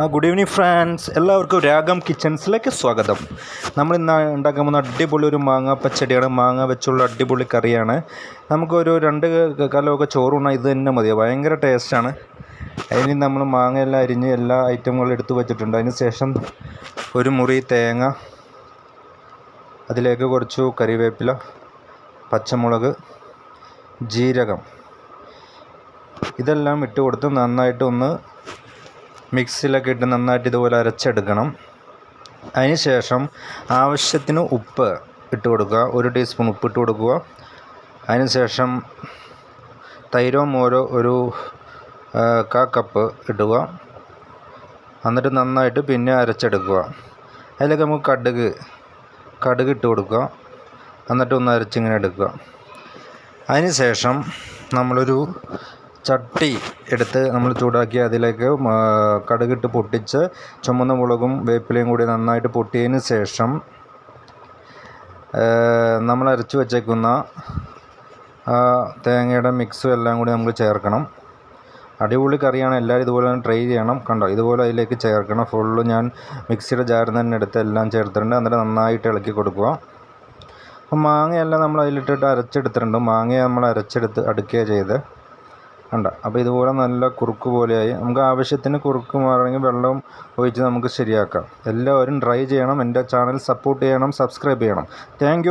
ആ good evening friends എല്ലാവർക്കും രാഗം കിച്ചൻസിലേക്ക് സ്വാഗതം. നമ്മൾ ഇന്ന് ഉണ്ടാക്കാൻ പോകുന്ന അടിപൊളി ഒരു മാങ്ങ പച്ചടിയാണ് മാങ്ങ വെച്ചുള്ള അടിപൊളി കറിയാണ്. നമുക്കൊരു രണ്ട് കലമൊക്കെ ചോറുണ്ണാൽ ഇത് തന്നെ മതി ഭയങ്കര ടേസ്റ്റാണ് അതിന് നമ്മൾ മാങ്ങയെല്ലാം അരിഞ്ഞ് എല്ലാ ഐറ്റങ്ങളും എടുത്തു വെച്ചിട്ടുണ്ട്. അതിന് ശേഷം ഒരു മുറി തേങ്ങ അതിലേക്ക് കുറച്ചു കറിവേപ്പില പച്ചമുളക് ജീരകം. ഇതെല്ലാം ഇട്ട് കൊടുത്ത് നന്നായിട്ട് ഒന്ന് മിക്സിയിലൊക്കെ ഇട്ട് നന്നായിട്ട് ഇതുപോലെ അരച്ചെടുക്കണം. അതിനുശേഷം ആവശ്യത്തിന് ഉപ്പ് ഇട്ട് കൊടുക്കുക. ഒരു ടീസ്പൂൺ ഉപ്പ് ഇട്ട് കൊടുക്കുക. അതിനുശേഷം തൈരോ മോരോ ഒരു കാ കപ്പ് ഇടുക. എന്നിട്ട് നന്നായിട്ട് പിന്നെ അരച്ചെടുക്കുക. അതിലേക്ക് നമുക്ക് കടുക് കടുക് ഇട്ട് കൊടുക്കുക. എന്നിട്ട് ഒന്ന് അരച്ചിങ്ങനെ എടുക്കുക. അതിനുശേഷം നമ്മളൊരു ചട്ടി എടുത്ത് നമ്മൾ ചൂടാക്കി അതിലേക്ക് കടുകിട്ട് പൊട്ടിച്ച് ചുമന്ന മുളകും വേപ്പിലയും കൂടി നന്നായിട്ട് പൊട്ടിയതിന് ശേഷം നമ്മൾ അരച്ചു വച്ചേക്കുന്ന തേങ്ങയുടെ മിക്സും എല്ലാം കൂടി നമുക്ക് ചേർക്കണം. അടിപൊളി കറിയാണ് എല്ലാവരും ഇതുപോലെ തന്നെ ട്രൈ ചെയ്യണം. കണ്ടോ ഇതുപോലെ അതിലേക്ക് ചേർക്കണം. ഫുള്ള് ഞാൻ മിക്സിയുടെ ജാറിൽ തന്നെ എടുത്ത് എല്ലാം ചേർത്തിട്ടുണ്ട്. എന്നിട്ട് നന്നായിട്ട് ഇളക്കി കൊടുക്കുക. അപ്പം മാങ്ങയെല്ലാം നമ്മൾ അതിലിട്ടിട്ട് അരച്ചെടുത്തിട്ടുണ്ട്. മാങ്ങയെ നമ്മൾ അരച്ചെടുത്ത് അടുക്കുകയാണ് ചെയ്ത് കണ്ട അപ്പോൾ ഇതുപോലെ നല്ല കുറുക്ക് പോലെയായി. നമുക്ക് ആവശ്യത്തിന് കുറുക്ക് മാറണമെങ്കിൽ വെള്ളം ഒഴിച്ച് നമുക്ക് ശരിയാക്കാം. എല്ലാവരും ട്രൈ ചെയ്യണം. എന്റെ ചാനൽ സപ്പോർട്ട് ചെയ്യണം സബ്സ്ക്രൈബ് ചെയ്യണം. താങ്ക്